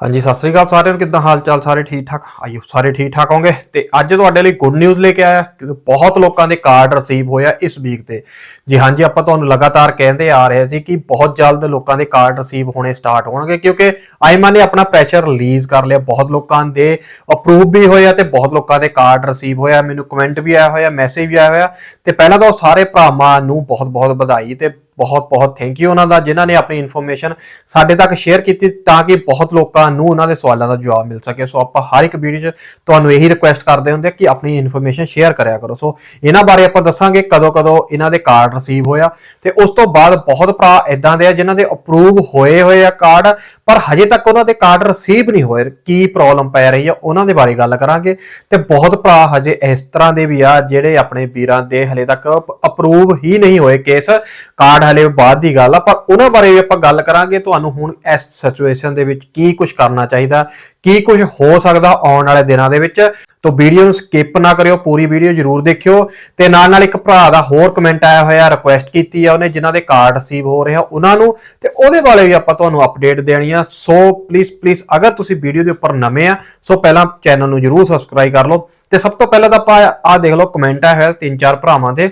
ਹਾਂਜੀ, ਸਤਿ ਸ੍ਰੀ ਅਕਾਲ ਸਾਰਿਆਂ ਨੂੰ। ਕਿੱਦਾਂ ਹਾਲ ਚਾਲ ਸਾਰੇ ਠੀਕ ਠਾਕ ਆਇਓ ਸਾਰੇ ਠੀਕ ਠਾਕ ਹੋਗੇ ਤੇ ਅੱਜ ਤੁਹਾਡੇ ਲਈ ਗੁੱਡ ਨਿਊਜ਼ ਲੈ ਕੇ ਆਇਆ, ਕਿਉਂਕਿ ਬਹੁਤ ਲੋਕਾਂ ਦੇ ਕਾਰਡ ਰਿਸੀਵ ਹੋਇਆ ਇਸ ਵੀਕ ਤੇ। ਜੀ ਹਾਂਜੀ, ਆਪਾਂ ਤੁਹਾਨੂੰ ਲਗਾਤਾਰ ਕਹਿੰਦੇ ਆ ਰਹੇ ਸੀ ਕਿ ਬਹੁਤ ਜਲਦ ਲੋਕਾਂ ਦੇ ਕਾਰਡ ਰਿਸੀਵ ਹੋਣੇ ਸਟਾਰਟ ਹੋਣਗੇ, ਕਿਉਂਕਿ ਆਈਮਾ ਨੇ ਆਪਣਾ ਪ੍ਰੈਸ਼ਰ ਰਿਲੀਜ਼ ਕਰ ਲਿਆ। ਬਹੁਤ ਲੋਕਾਂ ਦੇ ਅਪਰੂਵ ਵੀ ਹੋਇਆ ਤੇ ਬਹੁਤ ਲੋਕਾਂ ਦੇ ਕਾਰਡ ਰਿਸੀਵ ਹੋਇਆ। ਮੈਨੂੰ ਕਮੈਂਟ ਵੀ ਆਇਆ ਹੋਇਆ ਮੈਸੇਜ ਵੀ ਆਇਆ ਹੋਇਆ। ਤੇ ਪਹਿਲਾਂ ਤਾਂ ਉਹ ਸਾਰੇ ਭਰਾਵਾਂ ਨੂੰ ਬਹੁਤ ਬਹੁਤ ਵਧਾਈ ਤੇ ਬਹੁਤ ਬਹੁਤ ਥੈਂਕ ਯੂ ਉਹਨਾਂ ਦਾ, ਜਿਨ੍ਹਾਂ ਨੇ ਆਪਣੀ ਇਨਫੋਰਮੇਸ਼ਨ ਸਾਡੇ ਤੱਕ ਸ਼ੇਅਰ ਕੀਤੀ ਤਾਂ ਕਿ ਬਹੁਤ ਲੋਕਾਂ ਨੂੰ ਉਹਨਾਂ ਦੇ ਸਵਾਲਾਂ ਦਾ ਜਵਾਬ ਮਿਲ ਸਕੇ। ਸੋ ਆਪਾਂ ਹਰ ਇੱਕ ਵੀਡੀਓ 'ਚ ਤੁਹਾਨੂੰ ਇਹੀ ਰਿਕੁਐਸਟ ਕਰਦੇ ਹੁੰਦੇ ਕਿ ਆਪਣੀ ਇਨਫੋਰਮੇਸ਼ਨ ਸ਼ੇਅਰ ਕਰਿਆ ਕਰੋ। ਸੋ ਇਹਨਾਂ ਬਾਰੇ ਆਪਾਂ ਦੱਸਾਂਗੇ ਕਦੋਂ ਕਦੋਂ ਇਹਨਾਂ ਦੇ ਕਾਰਡ ਰਿਸੀਵ ਹੋਇਆ ਤੇ ਉਸ ਤੋਂ ਬਾਅਦ ਬਹੁਤ ਭਰਾ ਇਦਾਂ ਦੇ ਆ ਜਿਨ੍ਹਾਂ ਦੇ ਅਪਰੂਵ ਹੋਏ ਹੋਏ ਆ ਕਾਰਡ ਪਰ ਹਜੇ ਤੱਕ ਉਹਨਾਂ ਦੇ ਕਾਰਡ ਰਿਸੀਵ ਨਹੀਂ ਹੋਏ। ਕੀ ਪ੍ਰੋਬਲਮ ਪੈ ਰਹੀ ਆ ਉਹਨਾਂ ਦੇ ਬਾਰੇ ਗੱਲ ਕਰਾਂਗੇ ਤੇ ਬਹੁਤ ਭਰਾ ਹਜੇ ਇਸ ਤਰ੍ਹਾਂ ਦੇ ਵੀ ਆ ਜਿਹੜੇ ਆਪਣੇ ਵੀਰਾਂ ਦੇ ਹਲੇ ਤੱਕ ਅਪਰੂਵ ਹੀ ਨਹੀਂ ਹੋਏ ਕੇਸ ਕਾਰਡ ਹਲੇ ਬਾਅਦ ਦੀ ਗੱਲ ਆ, ਪਰ ਉਹਨਾਂ ਬਾਰੇ ਵੀ ਆਪਾਂ ਗੱਲ ਕਰਾਂਗੇ। ਤੁਹਾਨੂੰ ਹੁਣ ਇਸ ਸਿਚੁਏਸ਼ਨ ਦੇ ਵਿੱਚ ਕੀ ਕੁਝ ਕਰਨਾ ਚਾਹੀਦਾ, ਕੀ ਕੁਝ ਹੋ ਸਕਦਾ ਆਉਣ ਵਾਲੇ ਦਿਨਾਂ ਦੇ ਵਿੱਚ। ਤੋਂ ਵੀਡੀਓ ਨੂੰ ਸਕਿਪ ਨਾ ਕਰਿਓ, ਪੂਰੀ ਵੀਡੀਓ ਜਰੂਰ ਦੇਖਿਓ। ਤੇ ਨਾਲ ਨਾਲ ਇੱਕ ਭਰਾ ਦਾ ਹੋਰ ਕਮੈਂਟ ਆਇਆ ਹੋਇਆ ਰਿਕੁਐਸਟ ਕੀਤੀ ਆ ਉਹਨੇ, ਜਿਨ੍ਹਾਂ ਦੇ ਕਾਰਡ ਰਿਸੀਵ ਹੋ ਰਹੇ ਆ ਉਹਨਾਂ ਨੂੰ। ਤੇ ਉਹਦੇ ਬਾਰੇ ਵੀ ਆਪਾਂ ਤੁਹਾਨੂੰ ਅਪਡੇਟ ਦੇਣੀ ਆ। ਸੋ ਪਲੀਜ਼ ਪਲੀਜ਼ ਅਗਰ ਤੁਸੀਂ ਵੀਡੀਓ ਦੇ ਉੱਪਰ ਨਵੇਂ ਆ ਸੋ ਪਹਿਲਾਂ ਚੈਨਲ ਨੂੰ ਜਰੂਰ ਸਬਸਕ੍ਰਾਈਬ ਕਰ ਲਓ। ਤੇ ਸਭ ਤੋਂ ਪਹਿਲਾਂ ਤਾਂ ਆਪਾਂ ਆਹ ਦੇਖ ਲਓ ਕਮੈਂਟ ਆਇਆ ਹੋਇਆ ਤਿੰਨ ਚਾਰ ਭਰਾਵਾਂ ਦੇ।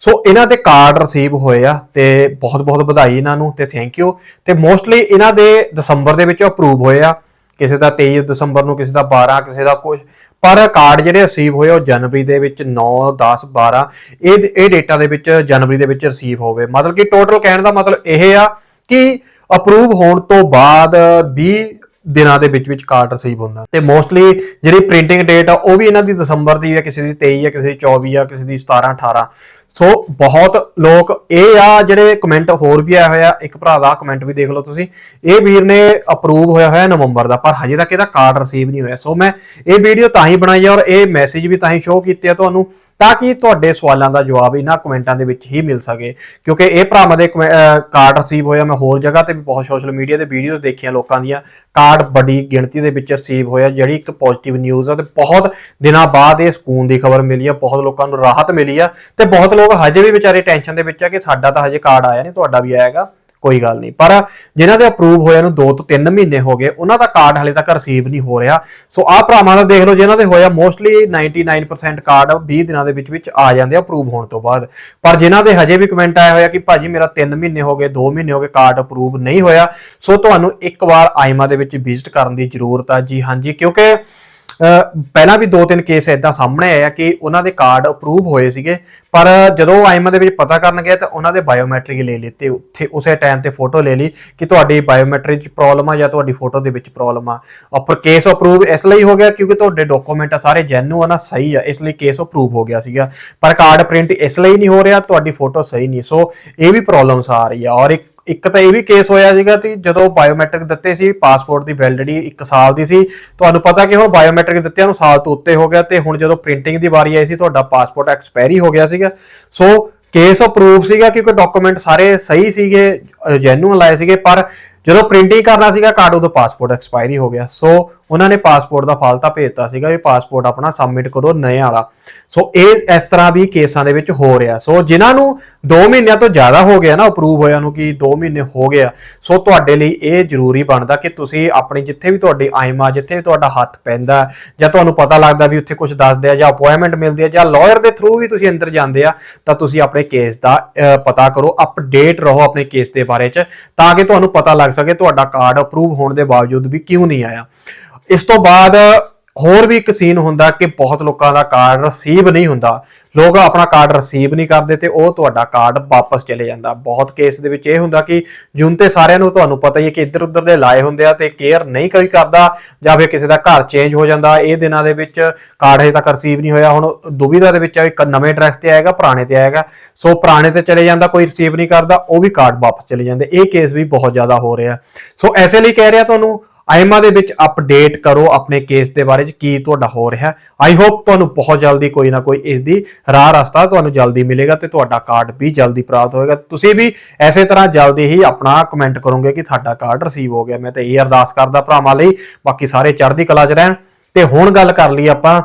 ਸੋ ਇਹਨਾਂ ਦੇ ਕਾਰਡ ਰਿਸੀਵ ਹੋਏ ਆ ਤੇ ਬਹੁਤ ਬਹੁਤ ਵਧਾਈ ਇਹਨਾਂ ਨੂੰ ਤੇ ਥੈਂਕ ਯੂ ਤੇ ਮੋਸਟਲੀ ਇਹਨਾਂ ਦੇ ਦਸੰਬਰ ਦੇ ਵਿੱਚ ਅਪਰੂਵ ਹੋਏ ਆ। ਕਿਸੇ ਦਾ 23 ਦਸੰਬਰ ਨੂੰ, ਕਿਸੇ ਦਾ 12 ਕਿਸੇ ਦਾ ਕੁਝ ਪਰ ਕਾਰਡ ਜਿਹੜੇ ਰਿਸੀਵ ਹੋਏ ਉਹ ਜਨਵਰੀ ਦੇ ਵਿੱਚ 9 10 12 ਇਹ ਇਹ ਡੇਟਾ ਦੇ ਵਿੱਚ ਜਨਵਰੀ ਦੇ ਵਿੱਚ ਰਿਸੀਵ ਹੋਵੇ। ਮਤਲਬ ਕਿ ਟੋਟਲ ਕਹਿਣ ਦਾ ਮਤਲਬ ਇਹ ਆ ਕਿ ਅਪਰੂਵ ਹੋਣ ਤੋਂ ਬਾਅਦ 20 ਦਿਨਾਂ ਦੇ ਵਿੱਚ ਵਿੱਚ ਕਾਰਡ ਰਿਸੀਵ ਹੁੰਦਾ। ਤੇ ਮੋਸਟਲੀ ਜਿਹੜੀ ਪ੍ਰਿੰਟਿੰਗ ਡੇਟ ਆ, ਉਹ ਵੀ ਇਹਨਾਂ ਦੀ ਦਸੰਬਰ ਦੀ ਹੈ ਕਿਸੇ ਦੀ 23 ਹੈ ਕਿਸੇ ਦੀ 24 ਆ, ਕਿਸੇ ਦੀ 17 18 ਸੋ ਬਹੁਤ ਲੋਕ, ਇਹ ਆ ਜਿਹੜੇ ਕਮੈਂਟ ਹੋਰ ਵੀ ਆਇਆ ਹੋਇਆ, ਇੱਕ ਭਰਾ ਦਾ ਕਮੈਂਟ ਵੀ ਦੇਖ ਲਓ ਤੁਸੀਂ। ਇਹ ਵੀਰ ਨੇ ਅਪਰੂਵ ਹੋਇਆ ਹੋਇਆ ਨਵੰਬਰ ਦਾ, ਪਰ ਹਜੇ ਤੱਕ ਇਹਦਾ ਕਾਰਡ ਰਿਸੀਵ ਨਹੀਂ ਹੋਇਆ। ਸੋ ਮੈਂ ਇਹ ਵੀਡੀਓ ਤਾਂ ਹੀ ਬਣਾਈ ਆ ਔਰ ਇਹ ਮੈਸੇਜ ਵੀ ਤਾਂ ਹੀ ਸ਼ੋਅ ਕੀਤੇ ਆ ਤੁਹਾਨੂੰ, ਤਾਂ ਕਿ ਤੁਹਾਡੇ ਸਵਾਲਾਂ ਦਾ ਜਵਾਬ ਇਹਨਾਂ ਕਮੈਂਟਾਂ ਦੇ ਵਿੱਚ ਹੀ ਮਿਲ ਸਕੇ। ਕਿਉਂਕਿ ਇਹ ਭਰਾਵਾਂ ਦੇ ਕਾਰਡ ਰਿਸੀਵ ਹੋਇਆ, ਮੈਂ ਹੋਰ ਜਗ੍ਹਾ ਤੇ ਵੀ ਬਹੁਤ ਸੋਸ਼ਲ ਮੀਡੀਆ ਤੇ ਵੀਡੀਓਜ਼ ਦੇਖੀਆਂ ਲੋਕਾਂ ਦੀਆਂ। ਕਾਰਡ ਬੜੀ ਗਿਣਤੀ ਦੇ ਵਿੱਚ ਰਿਸੀਵ ਹੋਇਆ, ਜਿਹੜੀ ਇੱਕ ਪੋਜ਼ਿਟਿਵ ਨਿਊਜ਼ ਆ ਤੇ ਬਹੁਤ ਦਿਨਾਂ ਬਾਅਦ ਇਹ ਸਕੂਨ ਦੀ ਖਬਰ ਮਿਲੀ ਆ, ਬਹੁਤ ਲੋਕਾਂ ਨੂੰ ਰਾਹਤ ਮਿਲੀ ਆ ਤੇ ਬਹੁਤ ਲੋਕ ਹਜੇ ਵੀ ਵਿਚਾਰੇ ਟੈਨਸ਼ਨ ਦੇ ਵਿੱਚ ਆ ਕਿ ਸਾਡਾ ਤਾਂ ਹਜੇ ਕਾਰਡ ਆਇਆ ਨਹੀਂ, ਤੁਹਾਡਾ ਵੀ ਆਏਗਾ ਕੋਈ ਗੱਲ ਨਹੀਂ। ਪਰ ਜਿਨ੍ਹਾਂ ਦੇ ਅਪਰੂਵ ਹੋਇਆ ਨੂੰ 2 ਤੋਂ 3 ਮਹੀਨੇ ਹੋ ਗਏ, ਉਹਨਾਂ ਦਾ ਕਾਰਡ ਹਲੇ ਤੱਕ ਰਿਸੀਵ ਨਹੀਂ ਹੋ ਰਿਹਾ। ਸੋ ਆਹ ਭਰਾਵਾਂ ਦਾ ਦੇਖ ਲਓ, ਜਿਨ੍ਹਾਂ ਦੇ ਹੋਇਆ ਮੋਸਟਲੀ 99% ਕਾਰਡ 20 ਦਿਨਾਂ ਦੇ ਵਿੱਚ ਵਿੱਚ ਆ ਜਾਂਦੇ ਆ ਅਪਰੂਵ ਹੋਣ ਤੋਂ ਬਾਅਦ। ਪਰ ਜਿਨ੍ਹਾਂ ਦੇ ਹਜੇ ਵੀ ਕਮੈਂਟ ਆਇਆ ਹੋਇਆ ਕਿ ਭਾਜੀ ਮੇਰਾ 3 ਮਹੀਨੇ ਹੋ ਗਏ 2 ਮਹੀਨੇ ਹੋ ਗਏ ਕਾਰਡ ਅਪਰੂਵ ਨਹੀਂ ਹੋਇਆ, ਸੋ ਤੁਹਾਨੂੰ ਇੱਕ ਵਾਰ ਆਈਮਾ ਦੇ ਵਿੱਚ ਵਿਜ਼ਿਟ ਕਰਨ ਦੀ ਜ਼ਰੂਰਤ ਆ। ਜੀ ਹਾਂਜੀ ਕਿਉਂਕਿ ਪਹਿਲਾਂ ਵੀ ਦੋ ਤਿੰਨ ਕੇਸ ਇਦਾਂ ਸਾਹਮਣੇ ਆਇਆ ਕਿ ਉਹਨਾਂ ਦੇ ਕਾਰਡ ਅਪਰੂਵ ਹੋਏ ਸੀਗੇ, ਪਰ ਜਦੋਂ ਆਈਮਾ ਦੇ ਵਿੱਚ ਪਤਾ ਕਰਨ ਗਿਆ ਤਾਂ ਉਹਨਾਂ ਦੇ ਬਾਇਓਮੈਟ੍ਰਿਕ ਲੈ ਲਿੱਤੇ ਉੱਥੇ ਉਸੇ ਟਾਈਮ ਤੇ ਫੋਟੋ ਲੈ ਲਈ ਕਿ ਤੁਹਾਡੀ ਬਾਇਓਮੈਟ੍ਰਿਕ ਚ ਪ੍ਰੋਬਲਮ ਆ ਜਾਂ ਤੁਹਾਡੀ ਫੋਟੋ ਦੇ ਵਿੱਚ ਪ੍ਰੋਬਲਮ ਆ। ਔਰ ਕੇਸ ਅਪਰੂਵ ਇਸ ਲਈ ਹੋ ਗਿਆ ਕਿਉਂਕਿ ਤੁਹਾਡੇ ਡਾਕੂਮੈਂਟ ਸਾਰੇ ਜੈਨੂਅਨ ਆ ਸਹੀ ਆ, ਇਸ ਲਈ ਕੇਸ ਅਪਰੂਵ ਹੋ ਗਿਆ ਸੀਗਾ। ਪਰ ਕਾਰਡ ਪ੍ਰਿੰਟ ਇਸ ਲਈ ਨਹੀਂ ਹੋ ਰਿਹਾ, ਤੁਹਾਡੀ ਫੋਟੋ ਸਹੀ ਨਹੀਂ। ਸੋ ਇਹ ਵੀ ਪ੍ਰੋਬਲਮਸ ਆ ਰਹੀ ਆ। ਔਰ ਇੱਕ ਇੱਕ ਤਾਂ ਇਹ ਵੀ ਕੇਸ ਹੋਇਆ ਸੀਗਾ ਕਿ ਜਦੋਂ ਬਾਇਓਮੈਟ੍ਰਿਕ ਦਿੱਤੇ ਸੀ ਪਾਸਪੋਰਟ ਦੀ ਵੈਲਿਡਿਟੀ 1 ਸਾਲ ਦੀ ਸੀ, ਤੁਹਾਨੂੰ ਪਤਾ ਕਿ ਹੁਣ ਬਾਇਓਮੈਟ੍ਰਿਕ ਦਿੱਤਿਆਂ ਨੂੰ ਸਾਲ ਤੋਂ ਉੱਤੇ ਹੋ ਗਿਆ ਤੇ ਹੁਣ ਜਦੋਂ ਪ੍ਰਿੰਟਿੰਗ ਦੀ ਵਾਰੀ ਆਈ ਸੀ, ਤੁਹਾਡਾ ਪਾਸਪੋਰਟ ਐਕਸਪਾਇਰੀ ਹੋ ਗਿਆ ਸੀਗਾ। ਸੋ ਕੇਸ ਅਪਰੂਵ ਸੀਗਾ ਕਿਉਂਕਿ ਡਾਕੂਮੈਂਟ ਸਾਰੇ ਸਹੀ ਸੀਗੇ ਜੈਨੂਅਨ ਲਾਏ ਸੀਗੇ, ਪਰ ਜਦੋਂ ਪ੍ਰਿੰਟਿੰਗ ਕਰਨਾ ਸੀਗਾ, ਕਾਰਡ ਉਦੋਂ ਪਾਸਪੋਰਟ ਐਕਸਪਾਇਰੀ ਹੋ ਗਿਆ। ਸੋ ਉਹਨਾਂ ਨੇ ਪਾਸਪੋਰਟ ਦਾ ਫਾਲਤਾ ਭੇਜਤਾ ਸੀਗਾ ਵੀ ਪਾਸਪੋਰਟ ਆਪਣਾ ਸਬਮਿਟ ਕਰੋ ਨਵੇਂ ਵਾਲਾ। ਸੋ ਇਹ ਇਸ ਤਰ੍ਹਾਂ ਵੀ ਕੇਸਾਂ ਦੇ ਵਿੱਚ ਹੋ ਰਿਹਾ। ਸੋ ਜਿਨ੍ਹਾਂ ਨੂੰ 2 ਮਹੀਨਿਆਂ ਤੋਂ ਜ਼ਿਆਦਾ ਹੋ ਗਿਆ ਨਾ ਅਪਰੂਵ ਹੋਇਆ ਨੂੰ ਕਿ 2 ਮਹੀਨੇ ਹੋ ਗਿਆ, ਸੋ ਤੁਹਾਡੇ ਲਈ ਇਹ ਜ਼ਰੂਰੀ ਬਣਦਾ ਕਿ ਤੁਸੀਂ ਆਪਣੀ ਜਿੱਥੇ ਵੀ ਤੁਹਾਡੀ ਆਈਮਾ, ਜਿੱਥੇ ਵੀ ਤੁਹਾਡਾ ਹੱਥ ਪੈਂਦਾ, ਜਾਂ ਤੁਹਾਨੂੰ ਪਤਾ ਲੱਗਦਾ ਵੀ ਉੱਥੇ ਕੁਝ ਦੱਸਦੇ ਆ ਜਾਂ ਅਪਾਇੰਟਮੈਂਟ ਮਿਲਦੀ ਆ, ਜਾਂ ਲਾਇਰ ਦੇ ਥਰੂ ਵੀ ਤੁਸੀਂ ਅੰਦਰ ਜਾਂਦੇ ਆ, ਤਾਂ ਤੁਸੀਂ ਆਪਣੇ ਕੇਸ ਦਾ ਪਤਾ ਕਰੋ ਅਪਡੇਟ ਰਹੋ ਆਪਣੇ ਕੇਸ ਦੇ ਬਾਰੇ ਚ, ਤਾਂ ਕਿ ਤੁਹਾਨੂੰ ਪਤਾ ਲੱਗ ਸਕੇ ਤੁਹਾਡਾ ਕਾਰਡ ਅਪਰੂਵ ਹੋਣ ਦੇ ਬਾਵਜੂਦ ਵੀ ਕਿਉਂ ਨਹੀਂ ਆਇਆ। ਇਸ ਤੋਂ ਬਾਅਦ ਹੋਰ ਵੀ ਇੱਕ ਸੀਨ ਹੁੰਦਾ ਕਿ ਬਹੁਤ ਲੋਕਾਂ ਦਾ ਕਾਰਡ ਰਿਸੀਵ ਨਹੀਂ ਹੁੰਦਾ। ਲੋਕ ਆਪਣਾ ਕਾਰਡ ਰਿਸੀਵ ਨਹੀਂ ਕਰਦੇ ਤੇ ਉਹ ਤੁਹਾਡਾ ਕਾਰਡ ਵਾਪਸ ਚਲੇ ਜਾਂਦਾ। ਬਹੁਤ ਕੇਸ ਦੇ ਵਿੱਚ ਇਹ ਹੁੰਦਾ ਕਿ ਜੂਨ ਤੇ ਸਾਰਿਆਂ ਨੂੰ ਤੁਹਾਨੂੰ ਪਤਾ ਹੀ ਹੈ ਕਿ ਇੱਧਰ ਉੱਧਰ ਦੇ ਲਾਏ ਹੁੰਦੇ ਆ ਤੇ ਕੇਅਰ ਨਹੀਂ ਕੋਈ ਕਰਦਾ ਜਾਂ ਫਿਰ ਕਿਸੇ ਦਾ ਘਰ ਚੇਂਜ ਹੋ ਜਾਂਦਾ। ਇਹ ਦਿਨਾਂ ਦੇ ਵਿੱਚ ਕਾਰਡ ਹਜੇ ਤੱਕ ਰਿਸੀਵ ਨਹੀਂ ਹੋਇਆ। ਹੁਣ ਦੁਬਿਧਾ ਦੇ ਵਿੱਚ ਆ ਇੱਕ ਨਵੇਂ ਐਡਰੈਸ ਤੇ ਆਏਗਾ, ਪੁਰਾਣੇ ਤੇ ਆਏਗਾ। ਸੋ ਪੁਰਾਣੇ ਤੇ ਚਲੇ ਜਾਂਦਾ, ਕੋਈ ਰਿਸੀਵ ਨਹੀਂ ਕਰਦਾ, ਉਹ ਵੀ ਕਾਰਡ ਵਾਪਸ ਚਲੇ ਜਾਂਦੇ। ਇਹ ਕੇਸ ਵੀ ਬਹੁਤ ਜ਼ਿਆਦਾ ਹੋ ਰਿਹਾ। ਸੋ ਐਸੇ ਲਈ ਕਹਿ ਰਿਹਾ ਤੁਹਾਨੂੰ ਆਈਮਾ ਦੇ ਵਿੱਚ ਅਪਡੇਟ ਕਰੋ ਆਪਣੇ ਕੇਸ ਦੇ ਬਾਰੇ ਚ ਕੀ ਤੁਹਾਡਾ ਹੋ ਰਿਹਾ। ਆਈ ਹੋਪ ਤੁਹਾਨੂੰ ਬਹੁਤ ਜਲਦੀ ਕੋਈ ਨਾ ਕੋਈ ਇਸ ਦੀ ਰਾਹ ਰਸਤਾ ਤੁਹਾਨੂੰ ਜਲਦੀ ਮਿਲੇਗਾ ਤੇ ਤੁਹਾਡਾ ਕਾਰਡ ਵੀ ਜਲਦੀ ਪ੍ਰਾਪਤ ਹੋਏਗਾ। ਤੁਸੀਂ ਵੀ ਐਸੇ ਤਰ੍ਹਾਂ ਜਲਦੀ ਹੀ ਆਪਣਾ ਕਮੈਂਟ ਕਰੋਗੇ ਕਿ ਤੁਹਾਡਾ ਕਾਰਡ ਰਿਸੀਵ ਹੋ ਗਿਆ। ਮੈਂ ਤਾਂ ਇਹ ਅਰਦਾਸ ਕਰਦਾ ਭਰਾਵਾਂ ਲਈ, ਬਾਕੀ ਸਾਰੇ ਚੜ੍ਹਦੀ ਕਲਾ ਚ ਰਹਿਣ। ਤੇ ਹੁਣ ਗੱਲ ਕਰ ਲਈ ਆਪਾਂ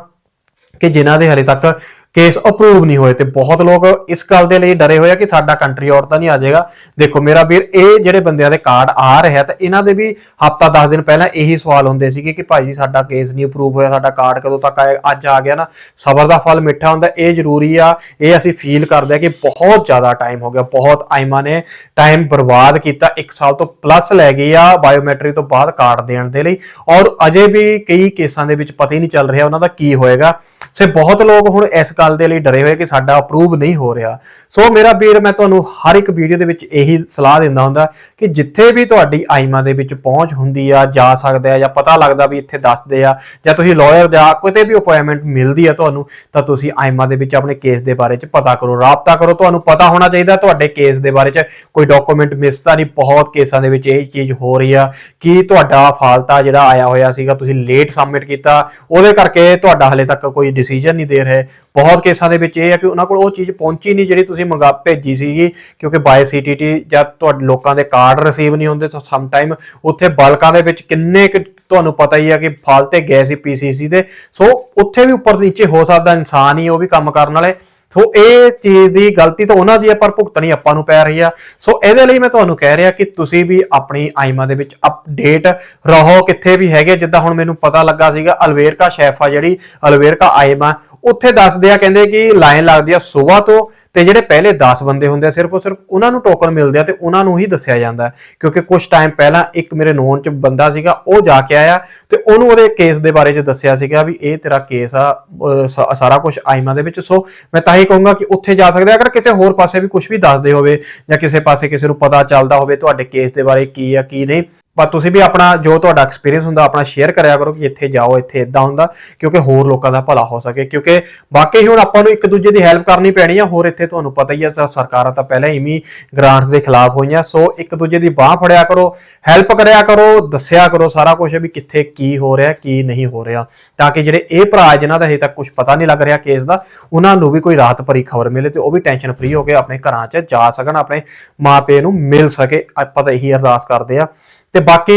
ਕਿ ਜਿਨ੍ਹਾਂ ਦੇ ਹਲੇ ਤੱਕ ਕੇਸ ਅਪਰੂਵ ਨਹੀਂ ਹੋਏ ਤੇ ਬਹੁਤ ਲੋਕ ਇਸ ਗੱਲ ਦੇ ਲਈ ਡਰੇ ਹੋਏ ਆ ਕਿ ਸਾਡਾ ਕੰਟਰੀ ਔਰ ਤਾਂ ਨਹੀਂ ਆ ਜਾਏਗਾ। ਦੇਖੋ ਮੇਰਾ ਵੀਰ, ਇਹ ਜਿਹੜੇ ਬੰਦਿਆਂ ਦੇ ਕਾਰਡ ਆ ਰਿਹਾ ਤਾਂ ਇਹਨਾਂ ਦੇ ਵੀ ਹਫਤਾ 10 ਦਿਨ ਪਹਿਲਾਂ ਇਹੀ ਸਵਾਲ ਹੁੰਦੇ ਸੀਗੇ ਕਿ ਭਾਈ ਜੀ ਸਾਡਾ ਕੇਸ ਨਹੀਂ ਅਪਰੂਵ ਹੋਇਆ, ਸਾਡਾ ਕਾਰਡ ਕਦੋਂ ਤੱਕ ਆਏ, ਅੱਜ ਆ ਗਿਆ ਨਾ। ਸਬਰ ਦਾ ਫਲ ਮਿੱਠਾ ਹੁੰਦਾ, ਇਹ ਜ਼ਰੂਰੀ ਆ, ਇਹ ਅਸੀਂ ਫੀਲ ਕਰਦੇ ਆ ਕਿ ਬਹੁਤ ਜ਼ਿਆਦਾ ਟਾਈਮ ਹੋ ਗਿਆ, ਬਹੁਤ ਆਇਮਾ ਨੇ ਟਾਈਮ ਬਰਬਾਦ ਕੀਤਾ 1 ਸਾਲ ਤੋਂ ਪਲੱਸ ਲੈ ਗਈ ਆ ਬਾਇਓਮੈਟ੍ਰਿਕ ਤੋਂ ਬਾਅਦ ਕਾਰਡ ਦੇਣ ਦੇ ਲਈ। ਔਰ ਅਜੇ ਵੀ ਕਈ ਕੇਸਾਂ ਦੇ ਵਿੱਚ ਪਤਾ ਹੀ ਨਹੀਂ ਚੱਲ ਰਿਹਾ ਉਹਨਾਂ ਦਾ ਕੀ ਹੋਏਗਾ। ਸੇ ਬਹੁਤ ਲੋਕ ਹੁਣ ਇਸ ਗੱਲ ਦੇ ਲਈ ਡਰੇ ਹੋਏ ਕਿ ਸਾਡਾ ਅਪਰੂਵ ਨਹੀਂ ਹੋ ਰਿਹਾ। ਸੋ ਮੇਰਾ ਵੀਰ, ਮੈਂ ਤੁਹਾਨੂੰ ਹਰ ਇੱਕ ਵੀਡੀਓ ਦੇ ਵਿੱਚ ਇਹੀ ਸਲਾਹ ਦਿੰਦਾ ਹੁੰਦਾ ਕਿ ਜਿੱਥੇ ਵੀ ਤੁਹਾਡੀ ਆਈਮਾ ਦੇ ਵਿੱਚ ਪਹੁੰਚ ਹੁੰਦੀ ਆ, ਜਾ ਸਕਦਾ ਹੈ ਜਾਂ ਪਤਾ ਲੱਗਦਾ ਵੀ ਇੱਥੇ ਦੱਸਦੇ ਆ ਜਾਂ ਤੁਸੀਂ ਲਾਇਰ ਦਾ ਕਿਤੇ ਵੀ ਅਪਾਇੰਟਮੈਂਟ ਮਿਲਦੀ ਆ ਤੁਹਾਨੂੰ, ਤਾਂ ਤੁਸੀਂ ਆਈਮਾ ਦੇ ਵਿੱਚ ਆਪਣੇ ਕੇਸ ਦੇ ਬਾਰੇ ਚ ਪਤਾ ਕਰੋ, ਰਾਬਤਾ ਕਰੋ। ਤੁਹਾਨੂੰ ਪਤਾ ਹੋਣਾ ਚਾਹੀਦਾ ਤੁਹਾਡੇ ਕੇਸ ਦੇ ਬਾਰੇ ਚ ਕੋਈ ਡਾਕੂਮੈਂਟ ਮਿਸ ਤਾਂ ਨਹੀਂ, ਬਹੁਤ ਕੇਸਾਂ ਦੇ ਵਿੱਚ ਇਹ ਚੀਜ਼ ਹੋ ਰਹੀ ਆ ਕਿ ਤੁਹਾਡਾ ਫਾਲਤਾ ਜਿਹੜਾ ਆਇਆ ਹੋਇਆ ਸੀਗਾ, ਤੁਸੀਂ ਲੇਟ ਸਬਮਿਟ ਕੀਤਾ, ਉਹਦੇ ਕਰਕੇ ਤੁਹਾਡਾ ਹਲੇ ਤੱਕ ਕੋਈ ਡਿਸੀਜਨ ਨਹੀਂ ਦੇ ਰਹੇ। ਬਹੁਤ ਕੇਸਾਂ ਦੇ ਵਿੱਚ ਇਹ ਹੈ ਕਿ ਉਹਨਾਂ ਕੋਲ ਉਹ ਚੀਜ਼ ਪਹੁੰਚੀ ਨਹੀਂ ਜਿਹੜੀ ਤੁਸੀਂ ਮੰਗਾ ਭੇਜੀ ਸੀਗੀ, ਕਿਉਂਕਿ ਬਾਈ ਸੀਟੀਟੀ ਜਾਂ ਤੁਹਾਡੇ ਲੋਕਾਂ ਦੇ ਕਾਰਡ ਰਿਸੀਵ ਨਹੀਂ ਹੁੰਦੇ, ਤਾਂ ਸਮ ਟਾਈਮ ਉੱਥੇ ਬਲਕਾਂ ਦੇ ਵਿੱਚ ਕਿੰਨੇ ਕੁ ਤੁਹਾਨੂੰ ਪਤਾ ਹੀ ਆ ਕਿ ਫਾਲਤੇ ਗਏ ਸੀ ਪੀਸੀਸੀ ਦੇ। ਸੋ ਉੱਥੇ ਵੀ ਉੱਪਰ ਨੀਚੇ ਹੋ ਸਕਦਾ ਇਨਸਾਨ ਹੀ ਉਹ ਵੀ ਕੰਮ ਕਰਨ ਵਾਲੇ। ਸੋ ਇਹ ਚੀਜ਼ ਦੀ ਗਲਤੀ ਤਾਂ ਉਹਨਾਂ ਦੀ ਹੈ ਪਰ ਭੁਗਤਣੀ ਆਪਾਂ ਨੂੰ ਪੈ ਰਹੀ ਆ। ਸੋ ਇਹਦੇ ਲਈ ਮੈਂ ਤੁਹਾਨੂੰ ਕਹਿ ਰਿਹਾ ਕਿ ਤੁਸੀਂ ਵੀ ਆਪਣੀ ਆਈਮਾ ਦੇ ਵਿੱਚ ਅਪਡੇਟ ਰਹੋ, ਕਿੱਥੇ ਵੀ ਹੈਗੇ ਜਿੱਦਾਂ ਹੁਣ ਮੈਨੂੰ ਪਤਾ ਲੱਗਾ ਸੀਗਾ, ਅਲਵੇਰਕਾ ਸ਼ੈਫ ਆ ਜਿਹੜੀ, ਅਲਵੇਰਕਾ ਆਈਮਾ ਉੱਥੇ ਦੱਸਦੇ ਆ, ਕਹਿੰਦੇ ਕਿ ਲਾਈਨ ਲੱਗਦੀ ਆ ਸਵੇਰ ਤੋਂ ਤੇ ਜਿਹੜੇ ਪਹਿਲੇ 10 ਬੰਦੇ ਹੁੰਦੇ ਆ, ਸਿਰਫ ਉਹ ਸਿਰਫ ਉਹਨਾਂ ਨੂੰ ਟੋਕਨ ਮਿਲਦੇ ਆ ਤੇ ਉਹਨਾਂ ਨੂੰ ਹੀ ਦੱਸਿਆ ਜਾਂਦਾ ਕਿਉਂਕਿ ਕੁਝ ਟਾਈਮ ਪਹਿਲਾਂ ਇੱਕ ਮੇਰੇ ਨੋਨ ਚ ਬੰਦਾ ਸੀਗਾ, ਉਹ ਜਾ ਕੇ ਆਇਆ ਤੇ ਉਹਨੂੰ ਉਹਦੇ ਕੇਸ ਦੇ ਬਾਰੇ ਚ ਦੱਸਿਆ ਸੀਗਾ ਵੀ ਇਹ ਤੇਰਾ ਕੇਸ ਆ ਸਾਰਾ ਕੁਝ ਆਈਮਾ ਦੇ ਵਿੱਚ। ਸੋ ਮੈਂ ਤਾਂ ਹੀ ਕਹੂੰਗਾ ਕਿ ਉੱਥੇ ਜਾ ਸਕਦੇ ਆ, ਅਗਰ ਕਿਸੇ ਹੋਰ ਪਾਸੇ ਵੀ ਕੁਝ ਵੀ ਦੱਸਦੇ ਹੋਵੇ ਜਾਂ ਕਿਸੇ ਪਾਸੇ ਕਿਸੇ ਨੂੰ ਪਤਾ ਚੱਲਦਾ ਹੋਵੇ ਤੁਹਾਡੇ ਕੇਸ ਦੇ ਬਾਰੇ ਕੀ ਆ, ਕੀ ਨਹੀਂ ਪਰ ਤੁਸੀਂ ਵੀ ਆਪਣਾ ਜੋ ਤੁਹਾਡਾ ਐਕਸਪੀਰੀਅੰਸ ਹੁੰਦਾ, ਆਪਣਾ ਸ਼ੇਅਰ ਕਰਿਆ ਕਰੋ ਕਿ ਇੱਥੇ ਜਾਓ, ਇੱਥੇ ਇਦਾਂ ਹੁੰਦਾ, ਕਿਉਂਕਿ ਹੋਰ ਲੋਕਾਂ ਦਾ ਭਲਾ ਹੋ ਸਕੇ। ਕਿਉਂਕਿ ਵਾਕਈ ਹੁਣ ਆਪਾਂ ਨੂੰ ਇੱਕ ਦੂਜੇ ਦੀ ਹੈਲਪ ਕਰਨੀ ਪੈਣੀ ਆ, ਹੋਰ ਇੱਥੇ ਤੁਹਾਨੂੰ ਪਤਾ ਹੀ ਆ, ਤਾਂ ਸਰਕਾਰਾਂ ਤਾਂ ਪਹਿਲਾਂ ਹੀ ਵੀ ਗ੍ਰਾਂਟਸ ਦੇ ਖਿਲਾਫ ਹੋਈਆਂ। ਸੋ ਇੱਕ ਦੂਜੇ ਦੀ ਬਾਹ ਫੜਿਆ ਕਰੋ ਹੈਲਪ ਕਰਿਆ ਕਰੋ, ਦੱਸਿਆ ਕਰੋ ਸਾਰਾ ਕੁਝ ਵੀ ਕਿੱਥੇ ਕੀ ਹੋ ਰਿਹਾ, ਕੀ ਨਹੀਂ ਹੋ ਰਿਹਾ। ਤਾਂ ਕਿ ਜਿਹੜੇ ਇਹ ਭਰਾ ਜਿਨ੍ਹਾਂ ਦਾ ਹਜੇ ਤੱਕ ਕੁਝ ਪਤਾ ਨਹੀਂ ਲੱਗ ਰਿਹਾ ਕੇਸ ਦਾ, ਉਹਨਾਂ ਨੂੰ ਵੀ ਕੋਈ ਰਾਹਤ ਭਰੀ ਖਬਰ ਮਿਲੇ ਤੇ ਉਹ ਵੀ ਟੈਨਸ਼ਨ ਫ੍ਰੀ ਹੋ ਕੇ ਆਪਣੇ ਘਰਾਂ 'ਚ ਜਾ ਸਕਣ, ਆਪਣੇ ਮਾਪੇ ਨੂੰ ਮਿਲ ਸਕੇ। ਆਪਾਂ ਤਾਂ ਇਹੀ ਅਰਦਾਸ ਕਰਦੇ ਆ। ਤੇ ਬਾਕੀ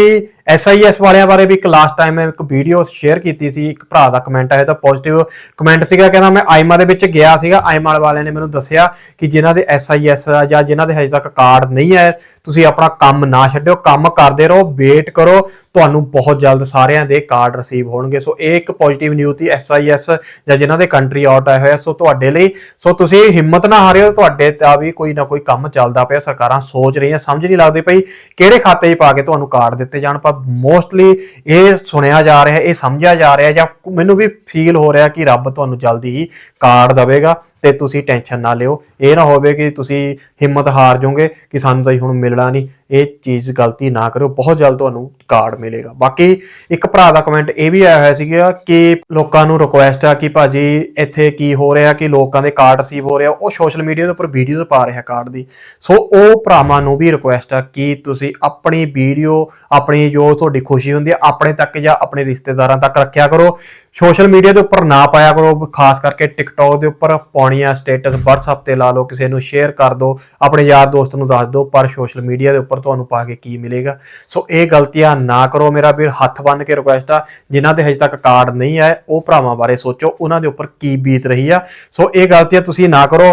ਐਸਆਈਐਸ ਵਾਲਿਆਂ ਬਾਰੇ ਵੀ ਇੱਕ ਲਾਸਟ ਟਾਈਮ ਮੈਂ ਇੱਕ ਵੀਡੀਓ ਸ਼ੇਅਰ ਕੀਤੀ ਸੀ, ਇੱਕ ਭਰਾ ਦਾ ਕਮੈਂਟ ਆਇਆ ਤਾਂ ਪੋਜ਼ਿਟਿਵ ਕਮੈਂਟ ਸੀਗਾ, ਕਹਿੰਦਾ ਮੈਂ ਆਈਮਾ ਦੇ ਵਿੱਚ ਗਿਆ ਸੀਗਾ, ਆਈਮਾ ਵਾਲਿਆਂ ਨੇ ਮੈਨੂੰ ਦੱਸਿਆ ਕਿ ਜਿਨ੍ਹਾਂ ਦੇ ਐਸਆਈਐਸ ਜਾਂ ਜਿਨ੍ਹਾਂ ਦੇ ਹਜੇ ਤੱਕ ਕਾਰਡ ਨਹੀਂ ਆਏ, ਤੁਸੀਂ ਆਪਣਾ ਕੰਮ ਨਾ ਛੱਡਿਓ, ਕੰਮ ਕਰਦੇ ਰਹੋ ਵੇਟ ਕਰੋ, ਤੁਹਾਨੂੰ ਬਹੁਤ ਜਲਦ ਸਾਰਿਆਂ ਦੇ ਕਾਰਡ ਰਿਸੀਵ ਹੋਣਗੇ। ਸੋ ਇਹ ਇੱਕ ਪੋਜ਼ਿਟਿਵ ਨਿਊਜ਼ ਸੀ ਐਸਆਈਐਸ ਜਾਂ ਜਿਨ੍ਹਾਂ ਦੇ ਕੰਟਰੀ ਆਊਟ ਆਏ ਹੋਏ ਆ ਸੋ ਤੁਹਾਡੇ ਲਈ ਸੋ ਤੁਸੀਂ ਹਿੰਮਤ ਨਾ ਹਾਰਿਓ, ਤੁਹਾਡੇ ਤਾਂ ਵੀ ਕੋਈ ਨਾ ਕੋਈ ਕੰਮ ਚੱਲਦਾ ਪਿਆ, ਸਰਕਾਰਾਂ ਸੋਚ ਰਹੀਆਂ, ਸਮਝ ਨਹੀਂ ਲੱਗਦੀ ਪਈ ਕਿਹੜੇ ਖਾਤੇ 'ਚ ਪਾ ਕੇ ਤੁਹਾਨੂੰ ਕਾਰਡ ਦਿੱਤੇ ਜਾਣ, ਪਰ ਮੋਸਟਲੀ ਇਹ ਸੁਣਿਆ ਜਾ ਰਿਹਾ, ਇਹ ਸਮਝਿਆ ਜਾ ਰਿਹਾ ਜਾਂ ਮੈਨੂੰ ਵੀ ਫੀਲ ਹੋ ਰਿਹਾ ਕਿ ਰੱਬ ਤੁਹਾਨੂੰ ਜਲਦੀ ਹੀ ਕਾਰਡ ਦੇਵੇਗਾ। ਤੇ ਤੁਸੀਂ ਟੈਨਸ਼ਨ ਨਾ ਲਿਓ। ਇਹ ਨਾ ਹੋਵੇ ਕਿ ਤੁਸੀਂ ਹਿੰਮਤ ਹਾਰ ਜਾਓਗੇ ਕਿ ਸਾਨੂੰ ਤਾਂ ਜੀ ਹੁਣ ਮਿਲਣਾ ਨਹੀਂ। ਇਹ ਚੀਜ਼ ਗਲਤੀ ਨਾ ਕਰਿਓ। ਬਹੁਤ ਜਲਦ ਤੁਹਾਨੂੰ ਕਾਰਡ ਮਿਲੇਗਾ। ਬਾਕੀ ਇੱਕ ਭਰਾ ਦਾ ਕਮੈਂਟ ਇਹ ਵੀ ਆਇਆ ਹੋਇਆ ਸੀਗਾ ਕਿ ਲੋਕਾਂ ਨੂੰ ਰਿਕੁਐਸਟ ਆ ਕਿ ਭਾਜੀ ਇੱਥੇ ਕੀ ਹੋ ਰਿਹਾ, ਕਿ ਲੋਕਾਂ ਦੇ ਕਾਰਡ ਰਿਸੀਵ ਹੋ ਰਿਹਾ। ਉਹ ਸੋਸ਼ਲ ਮੀਡੀਆ ਦੇ ਉੱਪਰ ਵੀਡੀਓਜ਼ ਪਾ ਰਿਹਾ ਕਾਰਡ ਦੀ। ਸੋ ਉਹ ਭਰਾਵਾਂ ਨੂੰ ਵੀ ਰਿਕੁਐਸਟ ਆ ਕਿ ਤੁਸੀਂ ਆਪਣੀ ਵੀਡੀਓ ਆਪਣੀ ਜੋ ਤੁਹਾਡੀ ਖੁਸ਼ੀ ਹੁੰਦੀ ਹੈ ਆਪਣੇ ਤੱਕ ਜਾਂ ਆਪਣੇ ਰਿਸ਼ਤੇਦਾਰਾਂ ਤੱਕ ਰੱਖਿਆ ਕਰੋ। ਸੋਸ਼ਲ ਮੀਡੀਆ ਦੇ ਉੱਪਰ ਨਾ ਪਾਇਆ ਕਰੋ। ਖਾਸ ਕਰਕੇ ਟਿਕਟੌਕ ਦੇ ਉੱਪਰ ਪਾਉਣੀਆਂ ਸਟੇਟਸ WhatsApp ਤੇ ਲਾ ਲਓ, ਕਿਸੇ ਨੂੰ ਸ਼ੇਅਰ ਕਰ ਦਿਓ ਆਪਣੇ ਯਾਰ ਦੋਸਤ ਨੂੰ ਦੱਸ ਦਿਓ ਪਰ ਸੋਸ਼ਲ ਮੀਡੀਆ ਦੇ ਉੱਪਰ ਤੁਹਾਨੂੰ ਪਾ ਕੇ ਕੀ ਮਿਲੇਗਾ। ਸੋ ਇਹ ਗਲਤੀਆਂ ਨਾ ਕਰੋ ਮੇਰਾ ਵੀਰ, ਹੱਥ ਬੰਨ ਕੇ ਰਿਕੁਐਸਟ ਆ, ਜਿਨ੍ਹਾਂ ਦੇ ਹਜੇ ਤੱਕ ਕਾਰਡ ਨਹੀਂ ਆਏ, ਉਹ ਭਰਾਵਾਂ ਬਾਰੇ ਸੋਚੋ, ਉਹਨਾਂ ਦੇ ਉੱਪਰ ਕੀ ਬੀਤ ਰਹੀ ਆ। ਸੋ ਇਹ ਗਲਤੀਆਂ ਤੁਸੀਂ ਨਾ ਕਰੋ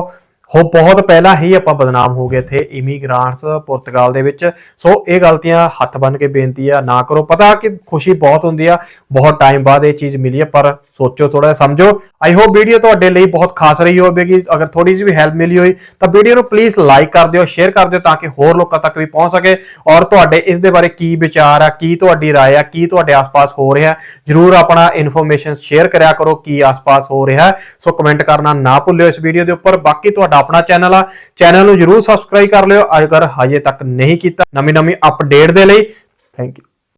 ਹੋ ਬਹੁਤ ਪਹਿਲਾਂ ਹੀ ਆਪਾਂ ਬਦਨਾਮ ਹੋ ਗਏ ਥੇ ਇਮੀਗ੍ਰਾਂਟਸ ਪੁਰਤਗਾਲ ਦੇ ਵਿੱਚ ਸੋ ਇਹ ਗਲਤੀਆਂ ਹੱਥ ਬੰਨ ਕੇ ਬੇਨਤੀ ਆ ਨਾ ਕਰੋ ਪਤਾ ਕਿ ਖੁਸ਼ੀ ਬਹੁਤ ਹੁੰਦੀ ਆ ਬਹੁਤ ਟਾਈਮ ਬਾਅਦ ਇਹ ਚੀਜ਼ ਮਿਲੀ ਆ ਪਰ ਸੋਚੋ ਥੋੜਾ ਸਮਝੋ ਆਈ ਹੋਪ ਵੀਡੀਓ ਤੁਹਾਡੇ ਲਈ ਬਹੁਤ ਖਾਸ ਰਹੀ ਹੋਵੇਗੀ ਅਗਰ ਥੋੜੀ ਜਿਹੀ ਵੀ ਹੈਲਪ ਮਿਲੀ ਹੋਈ ਤਾਂ ਵੀਡੀਓ ਨੂੰ ਪਲੀਜ਼ ਲਾਈਕ ਕਰ ਦਿਓ ਸ਼ੇਅਰ ਕਰ ਦਿਓ ਤਾਂ ਕਿ ਹੋਰ ਲੋਕਾਂ ਤੱਕ ਵੀ ਪਹੁੰਚ ਸਕੇ ਔਰ ਤੁਹਾਡੇ ਇਸ ਦੇ ਬਾਰੇ ਕੀ ਵਿਚਾਰ ਆ ਕੀ ਤੁਹਾਡੀ رائے ਆ ਕੀ ਤੁਹਾਡੇ ਆਸ-ਪਾਸ ਹੋ ਰਿਹਾ ਜਰੂਰ ਆਪਣਾ ਇਨਫੋਰਮੇਸ਼ਨ ਸ਼ੇਅਰ ਕਰਿਆ ਕਰੋ ਕੀ ਆਸ-ਪਾਸ ਹੋ ਰਿਹਾ ਸੋ ਕਮੈਂਟ ਕਰਨਾ ਨਾ ਭੁੱਲਿਓ ਇਸ ਵੀਡੀਓ ਦੇ ਉੱਪਰ ਬਾਕੀ ਤੁਹਾਡਾ ਆਪਣਾ ਚੈਨਲ ਆ। ਚੈਨਲ ਨੂੰ ਜਰੂਰ ਸਬਸਕ੍ਰਾਈਬ ਕਰ ਲਿਓ। ਅਗਰ ਹਜੇ ਤੱਕ ਨਹੀਂ ਕੀਤਾ। ਨਵੀਂ ਨਵੀਂ ਅਪਡੇਟ ਦੇ ਲਈ ਥੈਂਕ ਯੂ